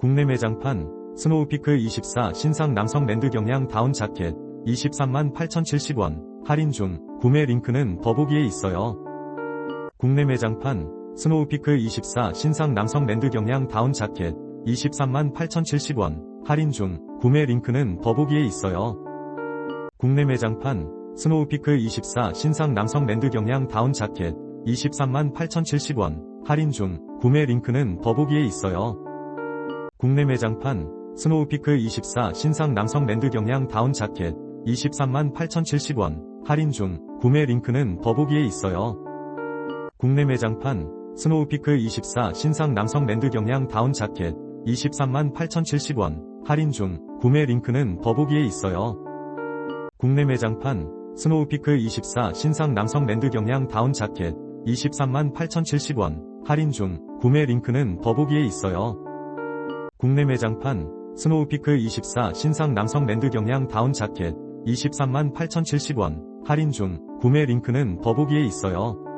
국내 매장판 스노우피크 24 신상 남성 랜드 경량 다운 자켓 23만 8,070원 할인 중 구매 링크는 더보기에 있어요. 국내 매장판 스노우피크 24 신상 남성 랜드 경량 다운 자켓 23만 8,070원 할인 중 구매 링크는 더보기에 있어요. 국내 매장판 스노우피크 24 신상 남성 랜드 경량 다운 자켓 23만 8,070원 할인 중 구매 링크는 더보기에 있어요. 국내 매장판 스노우피크 24 신상 남성 랜드 경량 다운 자켓 23만 8,070원 할인 중 구매 링크는 더보기에 있어요. 국내 매장판 스노우피크 24 신상 남성 랜드 경량 다운 자켓 23만 8,070원 할인 중 구매 링크는 더보기에 있어요. 국내 매장판 스노우피크 24 신상 남성 랜드 경량 다운 자켓 23만 8,070원 할인 중 구매 링크는 더보기에 있어요. 국내 매장판 스노우피크 24 신상 남성 랜드 경량 다운 자켓 23만 8,070원 할인 중 구매 링크는 더보기에 있어요.